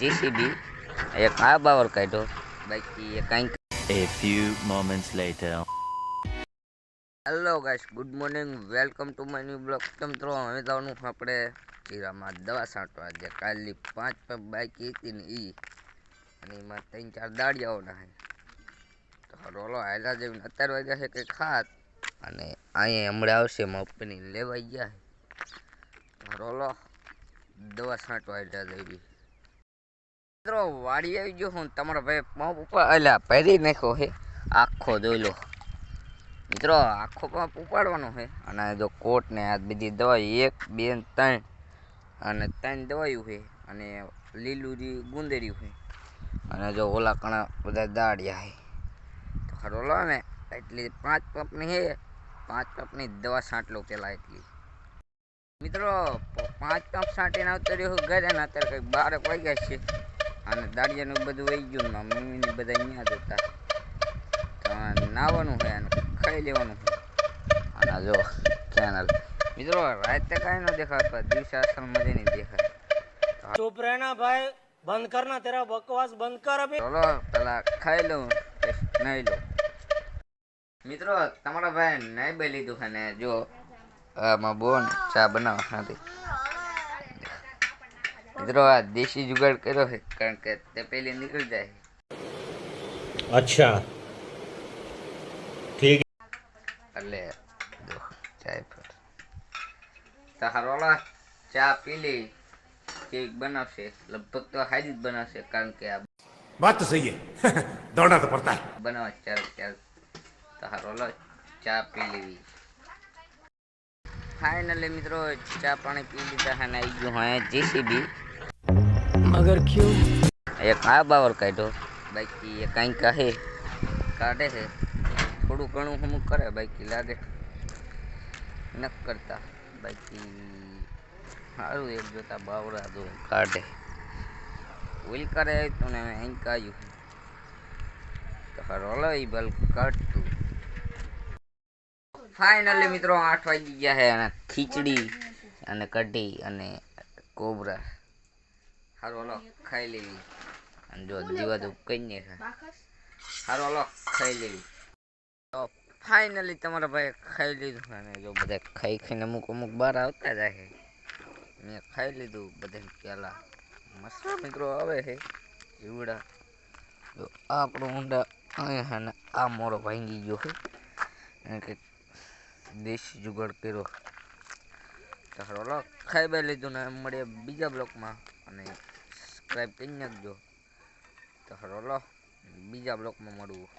JCB. એક આ બાવર કાઢ્યો. બાકી એ કાંઈક A few moments later. Hello guys good morning welcome to my new blog તમ તો હવે જવાનું આપણે ચીરામાં દવા છાંટવા જે કાલની પાંચ પાંચ બાઈક હતી ને ઈ. અને એમાં ત્રણ ચાર દાડિયાઓના હે તો રોલો હાયલા જેવી અત્યાર વાગ્યા છે કે ખાત અને અહીંયા હમણાં આવશે મપની લેવાઈ ગયા રોલો દવા છાંટવા હાલ્યા જેવી મિત્રો, વાડી આવી ગયો હું તમારા ભાઈ પંપ ઉપર એટલે પહેરી નાખ્યો છે આખો દોયલો મિત્રો, આખો પંપ ઉપાડવાનો છે અને જો કોટ ને આ બધી દવાઈ, એક, બે ત્રણ. અને ત્રણ દવાયું છે અને લીલું ગુંદર્યું છે અને જો ઓલા કણા બધા દાળિયા છે તો ખરો લો ને, એટલી પાંચ પંપની છે પાંચ પંપની દવા છાંટલો પહેલાં એટલી. મિત્રો, પાંચ પંપ છાંટીને આવતો રહ્યો ઘરે ને અત્યારે કંઈક બારક વાગ્યા છે. અને દાળિયાનું બધું વહી ગયું મમ્મીને બધા અહીંયા જ હતા નાવાનું હોય અને ખાઈ લેવાનું હોય અને જો ચેનલ મિત્રો રાતે કાંઈ ન દેખાય પણ દિવસે અસલ નહીં દેખાય. ચૂપ રહેના ભાઈ બંધ કર ના તેરા બકવાસ બંધ કર અભી. ચલો પેલા ખાઈ લઉં નહીં લઉં. મિત્રો તમારા ભાઈ નહીં બે લીધું ને જો આમાં બોન ચા બનાવવા નથી. મિત્રો આ દેશી જુગાડ કર્યો છે કારણ કે તે પેલી નીકળી જાય अच्छा ठीक એટલે જો ચાય પર તો હારોલા ચા પી લી કેક બનાવશે લગભગ તો હાજી જ બનાવશે કારણ કે આ बात तो सही है दौड़ना तो पड़ता है બનાવવા ચાલ ચાલ તો હારોલો ચા પી લેવી ફાઇનલી મિત્રો ચા પાણી પી લીધા અને આવી ગયું હા જેસીબી અગર ક્યુ? એક આ બાવર કાઢ્યો. બાકી એ કાંઈ કાહે, કાઢે છે. થોડું ઘણું અમુક કરે, બાકી લાગે. ન કરતા. બાકી સારું એક જોતા બાવરા જો કાઢે. ઓઇલ કરે તો ને અહીં કાયું. તો હરોલો એ બલ કાઢતું. ફાઇનલી મિત્રો આઠ વાગી ગયા છે અને ખીચડી અને કઢી અને કોબરા. હારો હલો ખાઈ લેવી. અને જો દીવા તો કઈ નહીં ખાય હારો હલો ખાઈ લેવી. તો ફાઇનલી તમારા ભાઈ ખાઈ લીધું. અને જો બધા ખાઈ ખાઈને અમુક અમુક બહાર આવતા જાય છે. મેં ખાઈ લીધું બધા પહેલાં મસ્ત મિત્રો આવે છે જીવડા. જો આપણો ઊંડા અહીંયા ને આ મોરો ભાંગી ગયો છે. એને કંઈક દેશી જુગાડ કર્યો. તો હાલો ખાઈ બાઈ લીધું ને મળીએ બીજા બ્લોકમાં. અને સબસ્ક્રાઈબ કરી નાખજો તો હાલો બીજા બ્લોકમાં મળવું